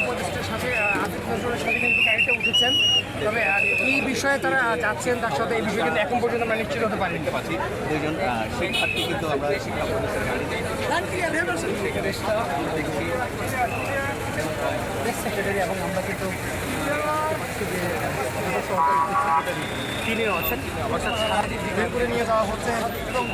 উপদেষ্টার সাথে আসিফ সাথে কিন্তু গাড়িতে উঠেছেন তবে এই বিষয়ে তারা যাচ্ছেন তার সাথে এই বিষয়ে কিন্তু এখন পর্যন্ত আমরা নিশ্চিত হতে পারি দেখতে পাচ্ছি দুইজন শিক্ষার্থী কিন্তু আমরা শিক্ষা প্রতিষ্ঠানের গাড়িতে সেখানে সেক্রেটারি এবং আমরা কিন্তু তিনিও আছেন অর্থাৎ করে নিয়ে যাওয়া হচ্ছে এবং